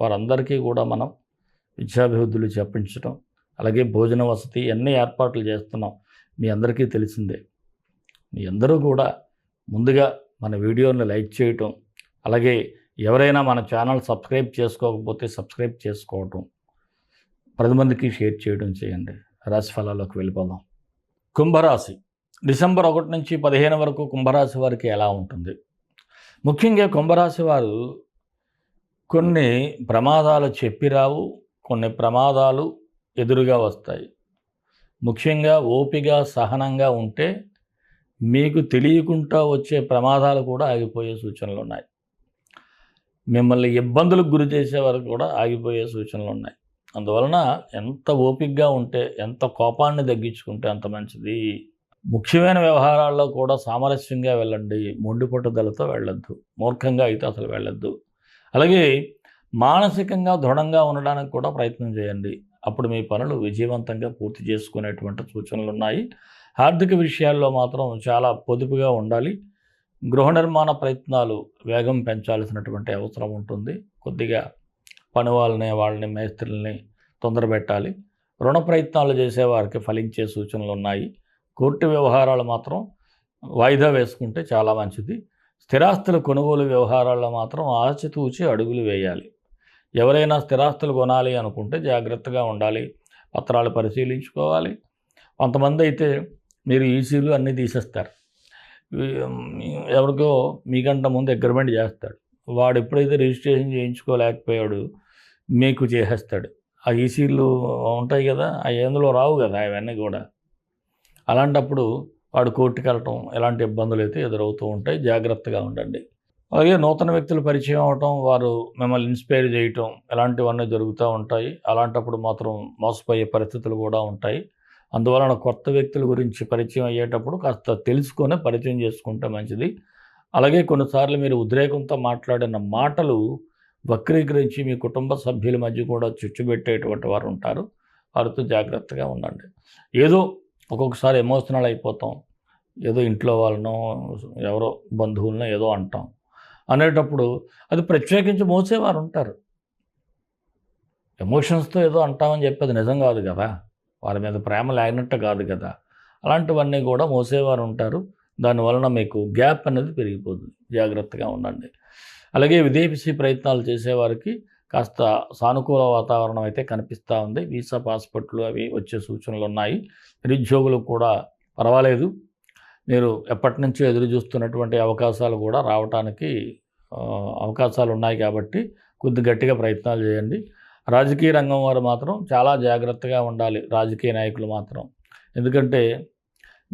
వారందరికీ కూడా మనం విద్యాభివృద్ధులు చెప్పించడం అలాగే భోజన వసతి అన్ని ఏర్పాట్లు చేస్తున్నాం. మీ అందరికీ తెలిసిందే. మీ అందరూ కూడా ముందుగా మన వీడియోని లైక్ చేయటం అలాగే ఎవరైనా మన ఛానల్ సబ్స్క్రైబ్ చేసుకోకపోతే సబ్స్క్రైబ్ చేసుకోవటం పది మందికి షేర్ చేయడం చేయండి. రాశి ఫలాల్లోకి వెళ్ళిపోదాం. కుంభరాశి. డిసెంబర్ ఒకటి నుంచి పదిహేను వరకు కుంభరాశి వారికి ఎలా ఉంటుంది? ముఖ్యంగా కుంభరాశి వారు కొన్ని ప్రమాదాలు చెప్పిరావు కొన్ని ప్రమాదాలు ఎదురుగా వస్తాయి. ముఖ్యంగా ఓపిగా సహనంగా ఉంటే మీకు తెలియకుండా వచ్చే ప్రమాదాలు కూడా ఆగిపోయే సూచనలు ఉన్నాయి. మిమ్మల్ని ఇబ్బందులకు గురి చేసే వరకు కూడా ఆగిపోయే సూచనలు ఉన్నాయి. అందువలన ఎంత ఓపికగా ఉంటే ఎంత కోపాన్ని తగ్గించుకుంటే అంత మంచిది. ముఖ్యమైన వ్యవహారాల్లో కూడా సామరస్యంగా వెళ్ళండి. మొండి పట్టుదలతో వెళ్ళొద్దు. మూర్ఖంగా అయితే అసలు వెళ్ళొద్దు. అలాగే మానసికంగా దృఢంగా ఉండడానికి కూడా ప్రయత్నం చేయండి. అప్పుడు మీ పనులు విజయవంతంగా పూర్తి చేసుకునేటువంటి సూచనలు ఉన్నాయి. ఆర్థిక విషయాల్లో మాత్రం చాలా పొదుపుగా ఉండాలి. గృహ నిర్మాణ ప్రయత్నాలు వేగం పెంచాల్సినటువంటి అవసరం ఉంటుంది. కొద్దిగా పని వాళ్ళని వాళ్ళని మేస్త్రుల్ని తొందరపెట్టాలి రుణ ప్రయత్నాలు చేసేవారికి ఫలించే సూచనలు ఉన్నాయి. కోర్టు వ్యవహారాలు మాత్రం వాయిదా వేసుకుంటే చాలా మంచిది. స్థిరాస్తుల కొనుగోలు వ్యవహారాల్లో మాత్రం ఆచితూచి అడుగులు వేయాలి. ఎవరైనా స్థిరాస్తులు కొనాలి అనుకుంటే జాగ్రత్తగా ఉండాలి. పత్రాలు పరిశీలించుకోవాలి. కొంతమంది అయితే మీరు ఈసీలు అన్నీ తీసేస్తారు. ఎవరికో మీకంట ముందు అగ్రిమెంట్ చేస్తాడు. వాడు ఎప్పుడైతే రిజిస్ట్రేషన్ చేయించుకోలేకపోయాడు మీకు చేసేస్తాడు. ఆ ఈసీలు ఉంటాయి కదా అవి ఎందులో రావు కదా అవన్నీ కూడా. అలాంటప్పుడు వాడు కోర్టుకు వెళ్ళటం ఎలాంటి ఇబ్బందులు అయితే ఎదురవుతూ ఉంటాయి. జాగ్రత్తగా ఉండండి. అలాగే నూతన వ్యక్తులు పరిచయం అవటం వారు మిమ్మల్ని ఇన్స్పైర్ చేయటం ఇలాంటివన్నీ జరుగుతూ ఉంటాయి. అలాంటప్పుడు మాత్రం మోసపోయే పరిస్థితులు కూడా ఉంటాయి. అందువలన కొత్త వ్యక్తుల గురించి పరిచయం అయ్యేటప్పుడు కాస్త తెలుసుకొని పరిచయం చేసుకుంటే మంచిది. అలాగే కొన్నిసార్లు మీరు ఉద్రేకంతో మాట్లాడిన మాటలు వక్రీకరించి మీ కుటుంబ సభ్యుల మధ్య కూడా చుచ్చుబెట్టేటువంటి వారు ఉంటారు. వారితో జాగ్రత్తగా ఉండండి. ఏదో ఒక్కొక్కసారి ఎమోషనల్ అయిపోతాం. ఏదో ఇంట్లో వాళ్ళనో ఎవరో బంధువులనో ఏదో అంటాం. అనేటప్పుడు అది ప్రత్యేకించి మోసేవారు ఉంటారు. ఎమోషన్స్తో ఏదో అంటామని చెప్పేది నిజం కాదు కదా. వారి మీద ప్రేమ లేనట్టు కాదు కదా. అలాంటివన్నీ కూడా మోసేవారు ఉంటారు. దానివలన మీకు గ్యాప్ అనేది పెరిగిపోతుంది. జాగ్రత్తగా ఉండండి. అలాగే విదేశీ ప్రయత్నాలు చేసేవారికి కాస్త సానుకూల వాతావరణం అయితే కనిపిస్తూ ఉంది. వీసా పాస్పోర్ట్లు అవి వచ్చే సూచనలు ఉన్నాయి. నిరుద్యోగులకు కూడా పర్వాలేదు. మీరు ఎప్పటి నుంచో ఎదురు చూస్తున్నటువంటి అవకాశాలు కూడా రావటానికి అవకాశాలు ఉన్నాయి కాబట్టి కొద్ది గట్టిగా ప్రయత్నాలు చేయండి. రాజకీయ రంగం వారు మాత్రం చాలా జాగ్రత్తగా ఉండాలి. రాజకీయ నాయకులు మాత్రం. ఎందుకంటే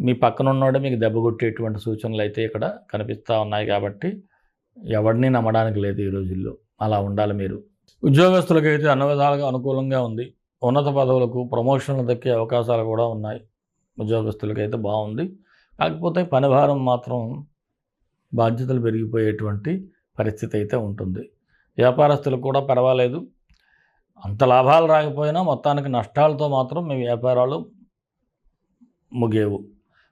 మీ పక్కన ఉన్నవాడే మీకు దెబ్బ కొట్టేటువంటి సూచనలు అయితే ఇక్కడ కనిపిస్తూ ఉన్నాయి కాబట్టి ఎవరిని నమ్మడానికి లేదు ఈ రోజుల్లో. అలా ఉండాలి మీరు. ఉద్యోగస్తులకైతే అన్ని విధాలుగా అనుకూలంగా ఉంది. ఉన్నత పదవులకు ప్రమోషన్లు దక్కే అవకాశాలు కూడా ఉన్నాయి. ఉద్యోగస్తులకైతే బాగుంది. కాకపోతే పనిభారం మాత్రం బాధ్యతలు పెరిగిపోయేటువంటి పరిస్థితి అయితే ఉంటుంది. వ్యాపారస్తులకు కూడా పర్వాలేదు. అంత లాభాలు రాకపోయినా మొత్తానికి నష్టాలతో మాత్రం మీ వ్యాపారాలు ముగేవు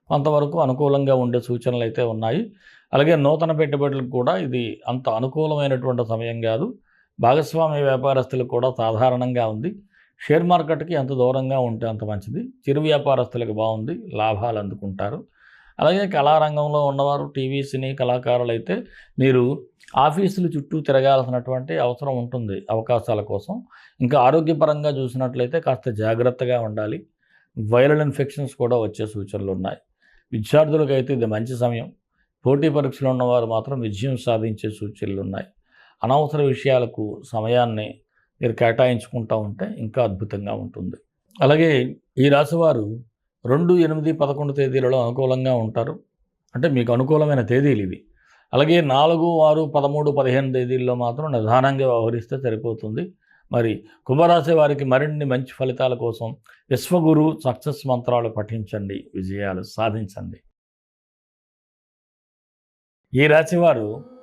కొంతవరకు అనుకూలంగా ఉండే సూచనలు అయితే ఉన్నాయి. అలాగే నూతన పెట్టుబడులకు కూడా ఇది అంత అనుకూలమైనటువంటి సమయం కాదు. భాగస్వామ్య వ్యాపారస్తులకు కూడా సాధారణంగా ఉంది. షేర్ మార్కెట్కి ఎంత దూరంగా ఉంటే అంత మంచిది. చిరు వ్యాపారస్తులకు బాగుంది. లాభాలు అందుకుంటారు. అలాగే కళారంగంలో ఉన్నవారు టీవీ సినీ కళాకారులు అయితే మీరు ఆఫీసులు చుట్టూ తిరగాల్సినటువంటి అవసరం ఉంటుంది అవకాశాల కోసం. ఇంకా ఆరోగ్యపరంగా చూసినట్లయితే కాస్త జాగ్రత్తగా ఉండాలి. వైరల్ ఇన్ఫెక్షన్స్ కూడా వచ్చే సూచనలు ఉన్నాయి. విద్యార్థులకైతే ఇది మంచి సమయం. పోటీ పరీక్షలు ఉన్నవారు మాత్రం విజయం సాధించే సూచనలు ఉన్నాయి. అనవసర విషయాలకు సమయాన్ని మీరు కేటాయించుకుంటూ ఉంటే ఇంకా అద్భుతంగా ఉంటుంది. అలాగే ఈ రాశివారు రెండు ఎనిమిది పదకొండు తేదీలలో అనుకూలంగా ఉంటారు. అంటే మీకు అనుకూలమైన తేదీలు ఇవి. అలాగే నాలుగు ఆరు పదమూడు పదిహేను తేదీల్లో మాత్రం నిదానంగా వ్యవహరిస్తే సరిపోతుంది. మరి కుంభరాశి వారికి మరిన్ని మంచి ఫలితాల కోసం విశ్వగురు సక్సెస్ మంత్రాలు పఠించండి విజయాలు సాధించండి. ఈ రాశివారు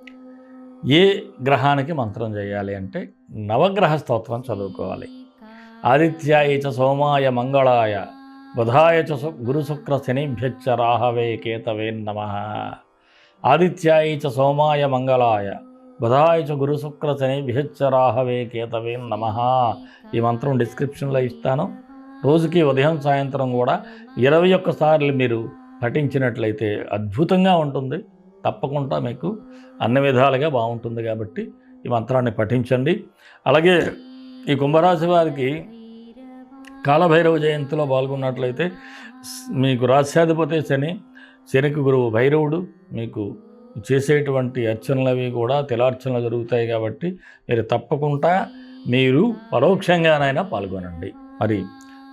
ఏ గ్రహానికి మంత్రం చేయాలి అంటే నవగ్రహ స్తోత్రం చదువుకోవాలి. ఆదిత్యాయ చ సోమాయ మంగళాయ బుధాయ చ సు- గురుశుక్ర శనిభ్యచ్చ రాహవే కేతవే నమ. ఆదిత్యాయ చ సోమాయ మంగళాయ బుధాయ చ గురుశుక్ర శనిభ్యచ్చ రాహవే కేతవే నమ. ఈ మంత్రం డిస్క్రిప్షన్లో ఇస్తాను. రోజుకి ఉదయం సాయంత్రం కూడా ఇరవై ఒక్కసార్లు మీరు పఠించినట్లయితే అద్భుతంగా ఉంటుంది. తప్పకుండా మీకు అన్ని విధాలుగా బాగుంటుంది కాబట్టి ఈ మంత్రాన్ని పఠించండి. అలాగే ఈ కుంభరాశి వారికి కాలభైరవ జయంతిలో పాల్గొన్నట్లయితే మీకు రాస్యాధిపతి శని శనికి గురువు భైరవుడు మీకు చేసేటువంటి అర్చనలు అవి కూడా తిలార్చనలు జరుగుతాయి కాబట్టి మీరు తప్పకుండా మీరు పరోక్షంగానైనా పాల్గొనండి. మరి